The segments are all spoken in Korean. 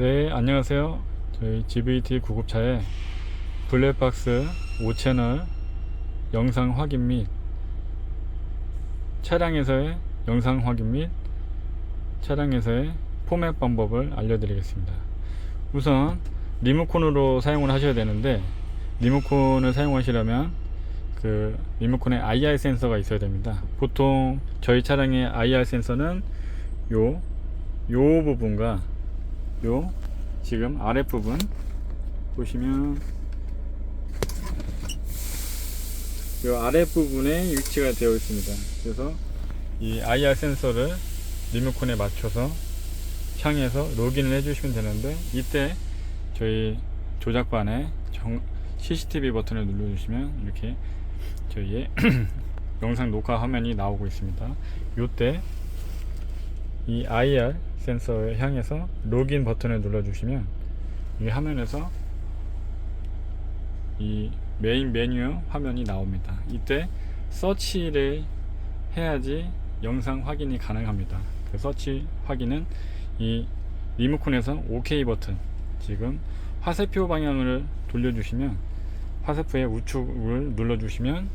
네, 안녕하세요. 저희 GVT 구급차의 블랙박스 5채널 영상 확인 및 차량에서의 영상 확인 및 차량에서의 포맷 방법을 알려드리겠습니다. 우선 리모컨으로 사용을 하셔야 되는데 리모컨을 사용하시려면 그 리모컨에 IR 센서가 있어야 됩니다. 보통 저희 차량의 IR 센서는 요, 요 부분과 요 지금 아랫부분 보시면 요 아랫부분에 위치가 되어 있습니다. 그래서 이 IR 센서를 리모컨에 맞춰서 향해서 로그인을 해주시면 되는데 이때 저희 조작반에 정- CCTV 버튼을 눌러주시면 이렇게 저희의 영상 녹화 화면이 나오고 있습니다. 이때 이 IR 센서에 향해서 로그인 버튼을 눌러주시면 이 화면에서 이 메인 메뉴 화면이 나옵니다. 이때 서치를 해야지 영상 확인이 가능합니다. 그 서치 확인은 이 리모컨에서 OK 버튼 지금 화살표 방향을 돌려주시면 화살표의 우측을 눌러주시면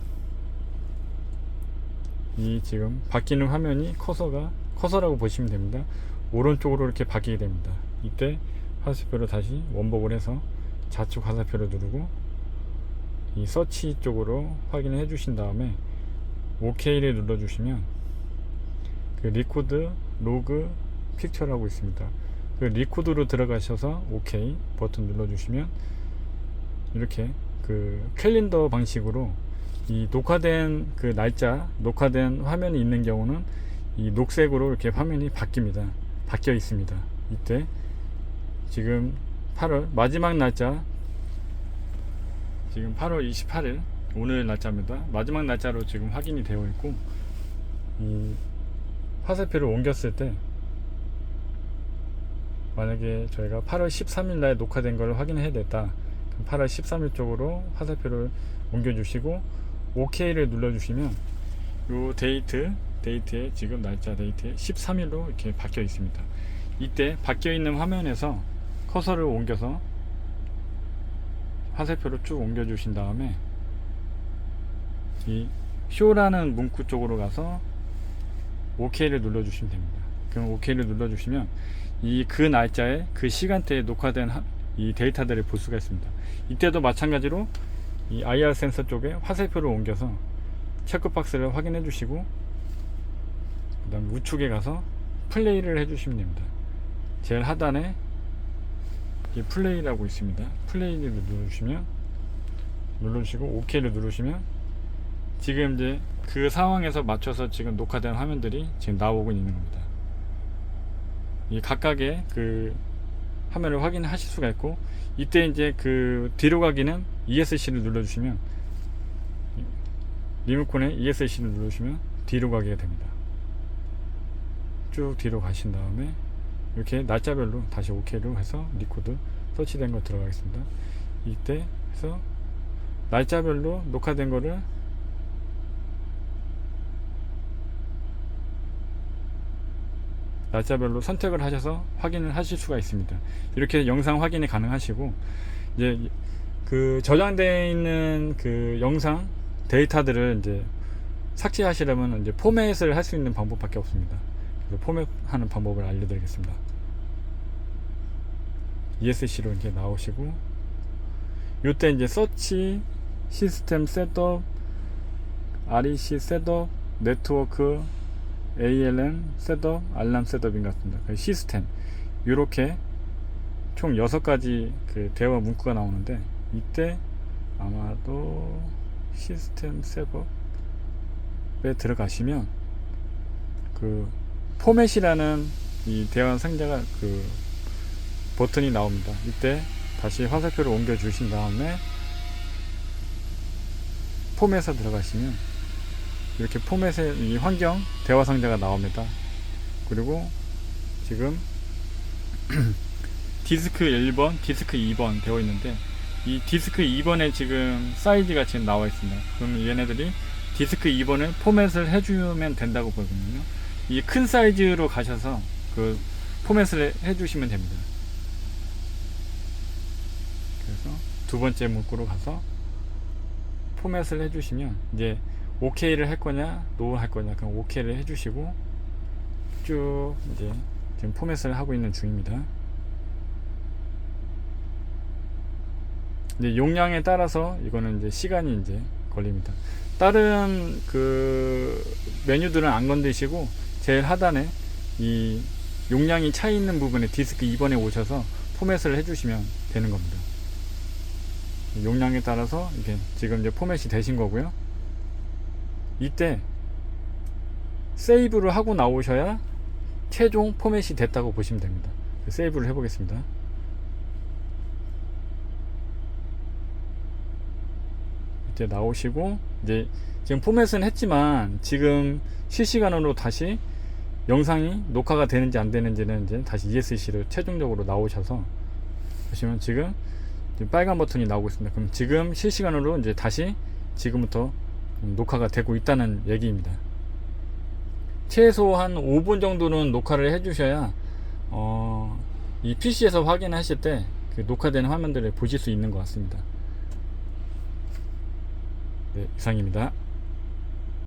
이 지금 바뀌는 화면이 커서가 커서라고 보시면 됩니다. 오른쪽으로 이렇게 바뀌게 됩니다. 이때 화살표를 다시 원복을 해서 좌측 화살표를 누르고 이 서치 쪽으로 확인을 해 주신 다음에 OK를 눌러 주시면 그 리코드 로그 픽처라고 있습니다. 그 리코드로 들어가셔서 OK 버튼 눌러 주시면 이렇게 그 캘린더 방식으로 이 녹화된 그 날짜 녹화된 화면이 있는 경우는 이 녹색으로 이렇게 화면이 바뀝니다. 바뀌어 있습니다. 이때 지금 8월 마지막 날짜 지금 8월 28일 오늘 날짜입니다. 마지막 날짜로 지금 확인이 되어 있고 이 화살표를 옮겼을 때 만약에 저희가 8월 13일 날 녹화된 걸 확인해야 됐다. 그럼 8월 13일 쪽으로 화살표를 옮겨주시고 OK를 눌러주시면 요 데이트 데이트에 지금 날짜 데이트에 13일로 이렇게 바뀌어 있습니다. 이때 바뀌어 있는 화면에서 커서를 옮겨서 화살표를 쭉 옮겨 주신 다음에 이 쇼라는 문구 쪽으로 가서 OK를 눌러 주시면 됩니다. 그럼 OK를 눌러 주시면 이 그 날짜에 그 시간대에 녹화된 하- 이 데이터들을 볼 수가 있습니다. 이때도 마찬가지로 이 IR 센서 쪽에 화살표를 옮겨서 체크박스를 확인해 주시고 그 다음 우측에 가서 플레이를 해주시면 됩니다. 제일 하단에 이 플레이라고 있습니다. 플레이를 누르시면 눌러주시고 OK를 누르시면 지금 이제 그 상황에서 맞춰서 지금 녹화된 화면들이 지금 나오고 있는 겁니다. 이 각각의 그 화면을 확인하실 수가 있고 이때 이제 그 뒤로 가기는 ESC를 눌러주시면 리모컨에 ESC를 누르시면 뒤로 가게 됩니다. 쭉 뒤로 가신 다음에 이렇게 날짜별로 다시 OK로 해서 리코드 서치된 거 들어가겠습니다. 이때 해서 날짜별로 녹화된 거를 날짜별로 선택을 하셔서 확인을 하실 수가 있습니다. 이렇게 영상 확인이 가능하시고 이제 그 저장되어 있는 그 영상 데이터들을 이제 삭제하시려면 이제 포맷을 할 수 있는 방법밖에 없습니다. 포맷하는 방법을 알려드리겠습니다. ESC로 이렇게 나오시고 요때 이제 서치 시스템 셋업 REC 셋업 네트워크 ALM 셋업 알람 셋업인 것 같습니다. 그 시스템 이렇게 총 6가지 그 대화 문구가 나오는데 이때 아마도 시스템 셋업에 들어가시면 그 포맷이라는 이 대화 상자가 그 버튼이 나옵니다. 이때 다시 화살표를 옮겨 주신 다음에 포맷에 들어가시면 이렇게 포맷의 이 환경 대화 상자가 나옵니다. 그리고 지금 디스크 1번, 디스크 2번 되어 있는데 이 디스크 2번에 지금 사이즈가 지금 나와 있습니다. 그러면 얘네들이 디스크 2번을 포맷을 해주면 된다고 보거든요. 이 큰 사이즈로 가셔서 그 포맷을 해주시면 됩니다. 그래서 두 번째 문구로 가서 포맷을 해주시면 이제 OK를 할 거냐, 노할 거냐, 그럼 OK를 해주시고 쭉 이제 지금 포맷을 하고 있는 중입니다. 이제 용량에 따라서 이거는 이제 시간이 이제 걸립니다. 다른 그 메뉴들은 안 건드시고 제일 하단에 이 용량이 차 있는 부분에 디스크 2번에 오셔서 포맷을 해주시면 되는 겁니다. 용량에 따라서 이게 지금 이제 포맷이 되신 거고요. 이때 세이브를 하고 나오셔야 최종 포맷이 됐다고 보시면 됩니다. 세이브를 해보겠습니다. 이제 나오시고 이제 지금 포맷은 했지만 지금 실시간으로 다시 영상이 녹화가 되는지 안 되는지는 이제 다시 ESC로 최종적으로 나오셔서 보시면 지금 빨간 버튼이 나오고 있습니다. 그럼 지금 실시간으로 이제 다시 지금부터 녹화가 되고 있다는 얘기입니다. 최소 한 5분 정도는 녹화를 해주셔야 어, 이 PC에서 확인하실 때 그 녹화된 화면들을 보실 수 있는 것 같습니다. 네, 이상입니다.